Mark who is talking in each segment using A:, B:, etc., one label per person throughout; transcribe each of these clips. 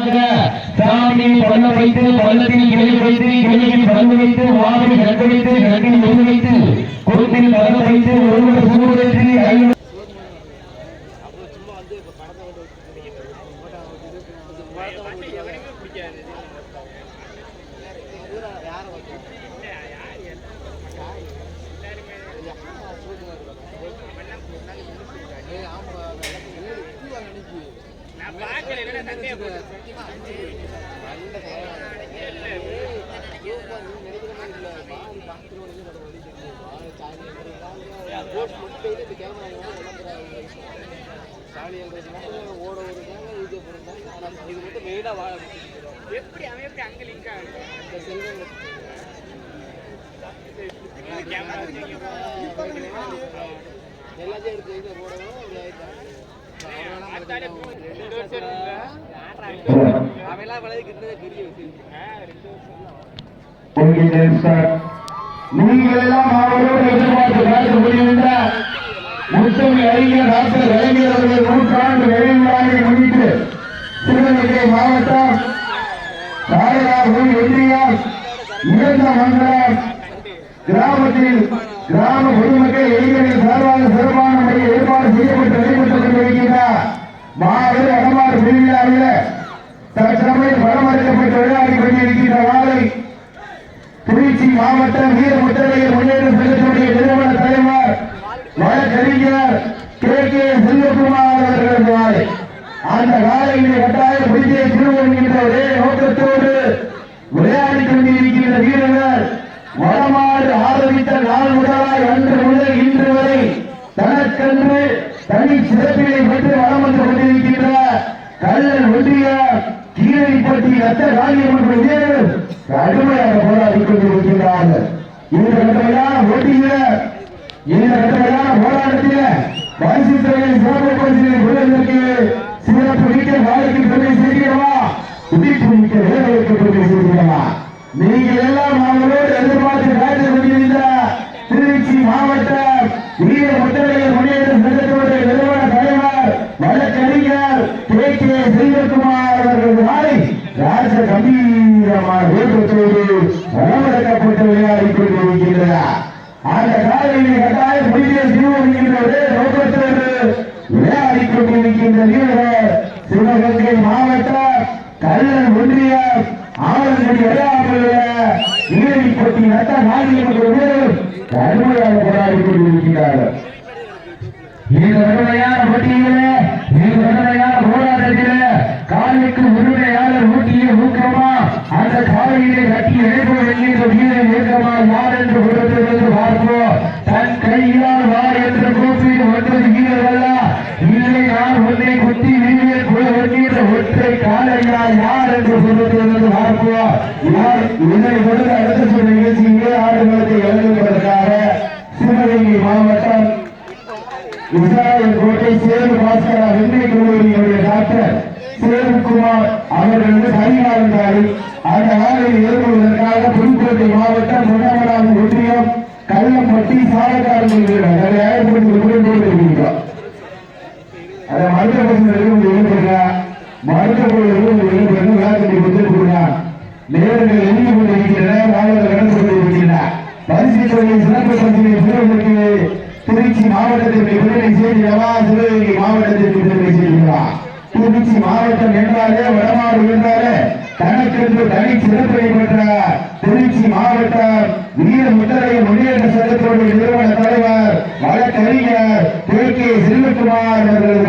A: சாமி பல்ல வைத்து பள்ளத்தில் கிளை வைத்து கிளையில் பல்லு வைத்து வாவில் கட்டு வைத்து கட்டில் ஒன்று வைத்து கொத்தில் பல்ல வைத்து ஒருவர் சூழற்றி ஐந்து
B: ஓட ஓடுறாங்க இது இது மட்டும் மெயினாக வாழ
C: எப்படி அவன் எப்படி அங்க லிங்க் ஆகுது
B: இந்த செல்வம் எல்லாத்தையும் எடுத்து போடணும்.
A: நீங்கள் எல்லாம் அவரோடு எதிர்பார்த்து முடிகின்ற முத்தமிழ் அறிஞர் டாக்டர் கலைஞர் அவர்கள் நூற்றாண்டு முன்னிட்டு சிவகங்கை மாவட்டம் சாரதாபுரம் ஒன்றியம் இழந்த மண்டலம் கிராமத்தில் கிராம பொதுமக்கள் இளைஞர்கள் சார்பாக சிறப்பான முறையில் ஏற்பாடு செய்யப்பட்டு நடைபெற்றுக் கொண்டிருக்கிறார் மாபெரும் அடமாறு திருவிழாவில் தற்சமயம் பரமளிக்கப்பட்டு விளையாடி கொண்டிருக்கின்ற வாழை திருச்சி மாவட்டம் வீரமுத்தரையர் முன்னேற்ற சங்கத்தினுடைய நிறுவன தலைவர் வழக்கறிஞர் கே கே செல்வகுமார் அவர்களது வாழை அந்த காலையிலே கட்டாயம் பிடித்தே திருவன் என்ற ஒரே நோக்கத்தோடு விளையாடி கொண்டிருக்கின்ற வீரர்கள் வடமாறு ஆரம்பித்த நாள் முதலாய் அன்று முதல் இன்று வரை தனக்கென்று தனி சிறப்பினை பெற்று வளம் வந்து கொண்டிருக்கின்ற கல்லல் ஒன்றிய கீழடிப்பட்டி ரத்த காரியம் வீரர்கள் கடுமையாக போராடி கொண்டிருக்கின்றார்கள். இந்த கடுமையான போட்டியில் இந்த கடுமையான போராட்டத்தில் பரிசு துறையில் சிறப்பு பரிசினை சிறப்பு மிக்க வாழ்க்கை பெருமை செய்கிறவா மிக்க நீங்கள் எல்லாம் அவர்களோடு எதிர்பார்த்து காத்து கொண்டிருந்த திருச்சி மாவட்ட வீர முத்தரையர் முன்னேற்ற சங்கத்தினுடைய நிறுவன தலைவர் வழக்கறிஞர் கே கே செல்வகுமார் அவர்கள் நாளை ராஜ கம்பீரமான வேகத்தோடு வளமடக்கப்பட்டு விளையாடி கொண்டிருக்கிறார் அந்த காலையில் கட்டாயம் முடிவே சிவகின்ற ஒரே நோக்கத்தோடு விளையாடி கொண்டிருக்கின்ற வீரர் சிவகங்கை மாவட்டம் கல்லன் ஒன்றியம் ஆவணங்குடி விளையாட்டுடைய போட்டி நட்ட நாளியம் வீரர் கடுமையாக போராடி கொண்டிருக்கிறார்கள் இந்த கடுமையான போட்டியிலே இந்த கடுமையான போராட்டத்திலே காலுக்கு உரிமையாளர் ஊட்டிய ஊக்கமா அந்த காலையிலே கட்டி இணைப்பு என்கின்ற வீரன் ஊக்கமா யார் என்று பார்ப்போம். தன் கையால் வா என்று ஒன்பது வீரர்கள் இல்லை நான் குத்தி வீரர் ஒற்றை யார் என்று கொடுத்திருந்து இதனை கொடுத்து அடுத்த சில நிகழ்ச்சியிலே ஆடுகளுக்கு எழுதுவதற்காக சிவகங்கை மாவட்டம் இஸ்ராயல் கோட்டை சேது பாஸ்கரா வெள்ளை கல்லூரியினுடைய டாக்டர் சேதுகுமார் அவர்களது சரிகாலந்தாரி அந்த நாளில் ஏற்படுவதற்காக புதுக்கோட்டை மாவட்டம் முன்னமராம் ஒன்றியம் கள்ளம்பட்டி சாலக்காரர்கள் வீரர் அதை ஏற்படுத்தி கொண்டிருக்கிறோம் அதை மருத்துவ பசங்களுக்கு எழுதுங்க வேலை கொடுத்து நேரங்கள் எழுதி கொண்டிருக்கின்றன மாணவர்கள் நடந்து சிறப்பு பரிசினை பெறுவதற்கு திருச்சி மாவட்டத்திற்கு விடுதலை செய்கிறவா சிவகங்கை மாவட்டத்திற்கு விடுதலை திருச்சி மாவட்டம் என்றாலே வடமாடு என்றாலே தனக்கென்று தனி சிறப்பை பெற்ற திருச்சி மாவட்டம் வீர முத்தரை முன்னேற்ற சங்கத்தினுடைய நிறுவன தலைவர் வழக்கறிஞர் கே செல்வகுமார் அவர்களது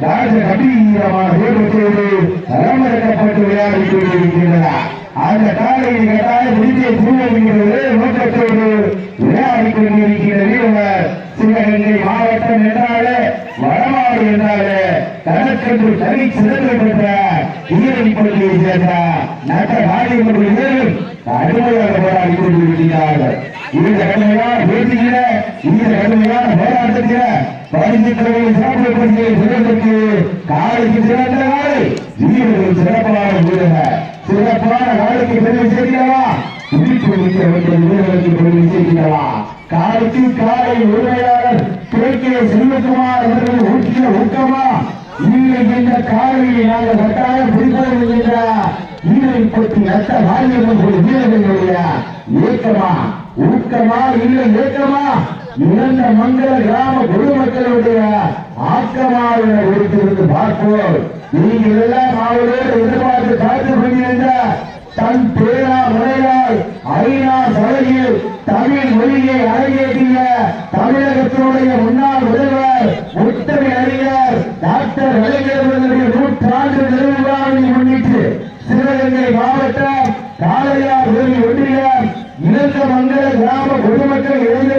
A: ராஜ கம்பீரமான வேகத்தோடு அரமரக்கப்பட்டு விளையாடி கொண்டிருக்கின்றன அந்த காலையில் கட்டாய முடிஞ்சை சூழலுங்கிறது நோக்கத்தோடு விளையாடி கொண்டிருக்கிற வீரர் சிவகங்கை மாவட்டம் என்றாலே வடமாடு என்றாலே தனக்கென்று தனி சிறந்து பெற்ற ஈரணி பள்ளியை சேர்ந்த நட்ட காரியமன்ற வீரர்கள் கடுமையாக போராடி கொண்டிருக்கிறார்கள் இந்த கடுமையான பேசுகிற இந்த கடுமையான போராட்டத்தில பரிசு துறையில் சிறப்பு காலைக்கு சிறந்த நாளை வீரர்கள் சிறப்பான வீரர்கள் சிறப்பான நாளைக்கு பெருமை செய்கிறவா உயிர்ப்பு மிக்க ஒன்றை வீரர்களுக்கு பெருமை செய்கிறவா காலைக்கு காலை உரிமையாளர் கே செல்வகுமார் அவர்கள் ஊற்றிய ஊக்கமா இல்லை என்ற காலையை நாங்கள் கட்டாயம் பிடிப்பதற்கு கைப்பற்றி நட்ட மாநிலம் வீரர்களுடைய ஏக்கமா? ஊக்கமா? இல்லை ஏக்கமா? இந்த மங்கள கிராம பொதுமக்களுடைய ஆக்கமா என ஒருத்திருந்து பார்ப்போம். நீங்கள் எல்லாம் அவரோடு எதிர்பார்த்து காத்து கொண்டிருந்த தன் பேரா முறையால் ஐநா சபையில் தமிழ் மொழியை அரங்கேற்றிய தமிழகத்தினுடைய முன்னாள் முதல்வர் முத்தமை அறிஞர் டாக்டர் கலைஞர்களுடைய நூற்றாண்டு நிறைவு விழாவை முன்னிட்டு சிவகங்கை மாவட்டம் காளையார் உதவி ஒன்றியம் இழந்த மங்கள கிராம பொதுமக்கள் இளைஞர்களின்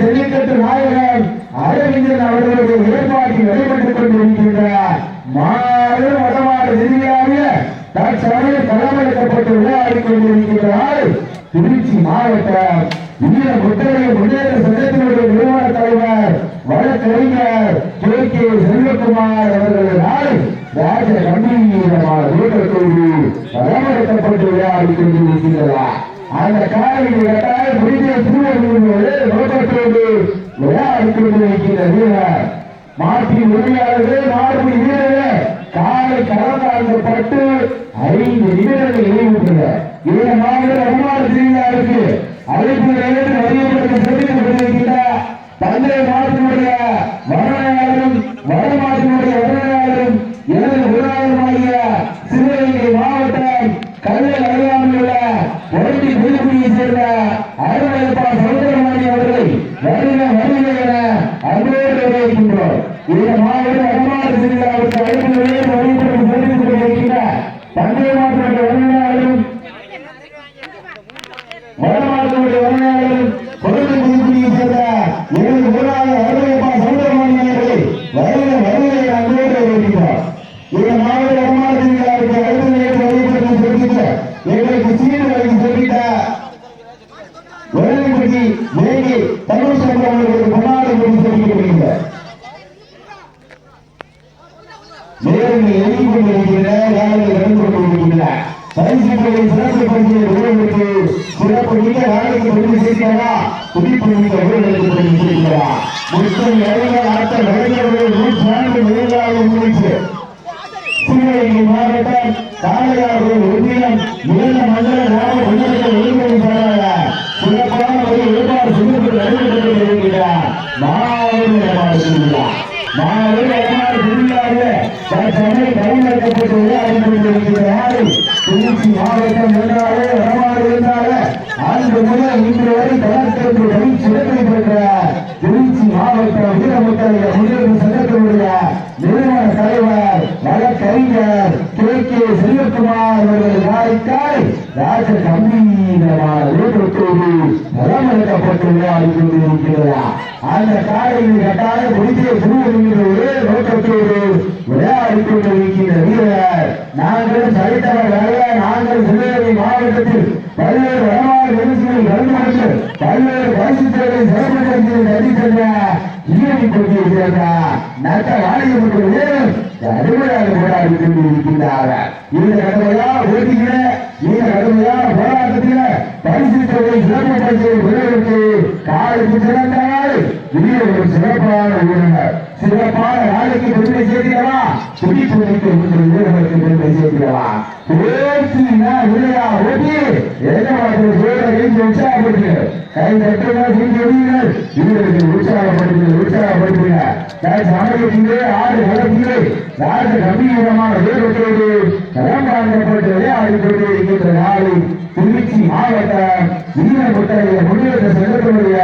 A: ஜல்லிக்கட்டு நாயகன் அரவிந்தன் அவர்களுடைய ஏற்பாட்டில் நடைபெற்றுக் கொண்டிருக்கின்றார். மாபெரும் வடமாடு எதிரியாக தற்சமயம் பராமரிக்கப்பட்டு விளையாடிக் கொண்டிருக்கின்றார். திருச்சி மாவட்டம் இந்திய முத்தரைய முன்னேற்ற சங்கத்தினுடைய நிறுவன தலைவர் வழக்கறிஞர் கே. கே. செல்வகுமார் அவர்களால் ராஜ கம்பீரமான வீரத்தோடு பராமரிக்கப்பட்டு விளையாடிக் கொண்டிருக்கின்றார். அந்த காலையில் கட்டாய முடிந்த சூழலோடு நோக்கத்தோடு விளையாடிக் கொண்டிருக்கின்ற வீரர் மாட்டின் உரிமையாளர்களே மாடுபடி வீரர்களே காலை கலந்தாழ்ந்தப்பட்டு ஐந்து நிமிடங்கள் இணைவுற்றது இந்த மாநில அனுமான செய்தியாளருக்கு அழைப்பு நேரத்தில் அறிவுறுத்த தெரிவிக்கப்பட்டிருக்கின்ற தந்தை மாட்டினுடைய வரணாளரும் வடமாட்டினுடைய வரணாளரும் எனது உருவாளருமாகிய சிவகங்கை மாவட்டம் கல்லல் அருகாமையில் உள்ள ஒரண்டி புதுக்குடியை சேர்ந்த அருமையப்பா சௌந்தரமாணி அவர்களை வருக வருக என அன்போடு வரவேற்கின்றோம். இந்த மாவட்ட அனுமான சிறிதாவுக்கு பரிசுகளை சிறப்பு பரிசு உறவுகளுக்கு சிறப்பு மிக்க வேலைக்கு பதிவு சேர்க்கிறா துடிப்பு மிக்க முத்தம் நூற்றாண்டு சிவகங்கை மாவட்டம் ஒன்றியம் மண்டல கிராம சிறப்பான ஒரு ஏற்பாடு செய்து நடைபெற்று வருகிறார் மாவட்டம் என்றாலே முதல் சங்கத்தினுடைய தலைவர் வழக்கறிஞர் கே கே. செல்வகுமார் அவர்கள் நாளைக்காய் ராஜ கம்பீரமான வீரத்தோடு நலமளிக்கப்பட்டு விளையாடி கொண்டிருக்கிறார். அந்த காலையில் கட்டாய முடித்திய திருவள்ளுவர் ஒரே நோக்கத்தோடு விளையாடி கொண்டிருக்கின்ற வீரர் நாங்கள் சரித்தவர் அல்ல நாங்கள் சிவகங்கை மாவட்டத்தில் பல்வேறு வடமாறு பல்வேறு பரிசுகளை சிறப்பு நடிக்கின்ற ஈழி கொண்டிருக்கின்ற நட்ட வாணியப்பட்ட வீரர் போராடி கொண்டிருக்கின்றார்கள் இந்த கடுமையா? போட்டியில இந்த கடுமையான போராட்டத்தில பரிசுகளை சிறப்பு பரிசை பெறுவதற்கு காலைக்கு சிறந்த நாள் சிறப்பான வீரர் சிறப்பான நாளைக்கு பெருமை சேர்க்கிறவா துடி துடிக்கு உங்கள் வீரர்களுக்கு பெருமை சேர்க்கிறவா ஓட்டினா இல்லையா ஓட்டி எஜமானத்தை சோழ கைந்து கை தட்டுங்க செஞ்சு ஒடியுங்கள் வீரர்களுக்கு உற்சாகப்படுத்துங்க. உற்சாகப்படுத்துங்க நான் சமயத்திலே ஆறு வளர்த்திலே ராஜ கம்பீரமான வீரத்தோடு களம்பாங்கப்பட்டு விளையாடி கொண்டு இருக்கின்ற நாளை திருச்சி மாவட்டம் வீரமுத்தரைய முன்னேற்ற சங்கத்தினுடைய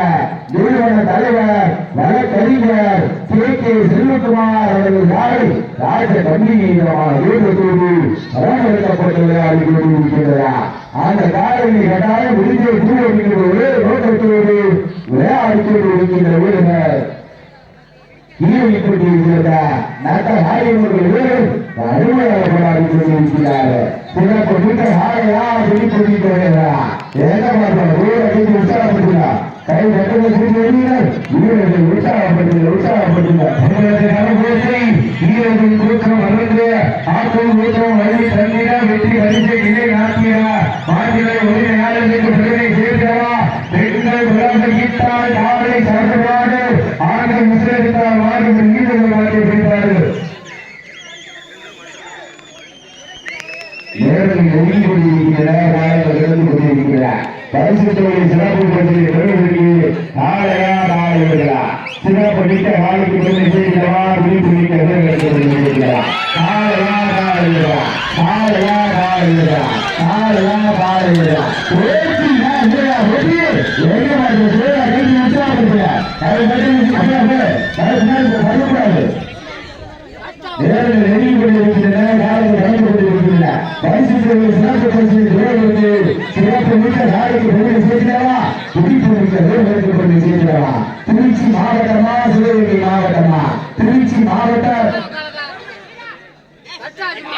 A: நிறுவன தலைவர் வழக்கறிஞர் கே கே செல்வகுமார் அவர்கள் நாளை ராஜ கம்பீரமான வீரத்தோடு அந்த காலையை கட்டாயம் முடிஞ்ச கூறுகின்ற நோக்கத்தோடு விளையாடி கொண்டிருக்கின்ற வீரர் கீழே கொண்டிருக்கிறத நட்ட நாயகர்கள் வீரர் போராடி கொண்டிருக்கிறார்கள் சிறப்பு மிக்க நாளையா சொல்லி கொண்டிருக்கிறார் என்ன கை தட்டுங்க திரும்பி வெளியினர் வீரர்கள் உற்சாகப்படுத்துங்க உற்சாகப்படுத்துங்க உங்களுக்கு நலபோசை வீரர்கள் தூக்கம் வளர்ந்து ஆக்கம் ஊக்கம் வழி தந்திர வெற்றி வரிசை இணை கொண்டிருக்கிற பரிசு தொழிலை சிறப்பு நாளையா சிறப்பு மிக்க நாளுக்கு பெருமை செய்கிறவா விழிப்பு மிக்க இருக்கிறா நாளையா நாளை நாளையா நாளை நாளையா நாளை வருகிறா ஓட்டி நான் ஓட்டி எங்க மாதிரி சேரா அதை பற்றி அதை பண்ணக்கூடாது நெருங்கி சிறப்பு பரிசு தேவர்களுக்கு சிறப்பு மிக்க நாளைக்கு பெருமை சேர்க்கிறவா துடிப்பு மிக்க தேவர்களுக்கு பெருமை சேர்க்கிறவா திருச்சி மாவட்டமா சிவகங்கை மாவட்டமா திருச்சி மாவட்டம் ஒரு ஆளையா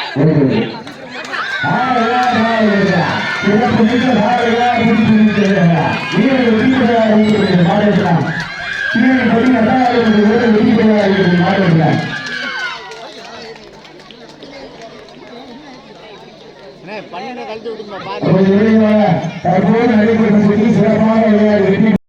A: நாளையா சிறப்பு மிக்க நாளையா துடிப்பு மிக்க தேவர்களா வீரர்கள் வெற்றிபெறாக இருக்கிறது மாவட்டம் கீழே படி அதாவது வெற்றிபெறாக இருக்கிறது மாவட்டம்
B: அண்ணே பன்னெண்டு கழிச்சு விட்டுருந்தோம் பாரு
A: அப்படி விளையாட தற்போது நடைபெற்ற சிறப்பான சிறப்பாக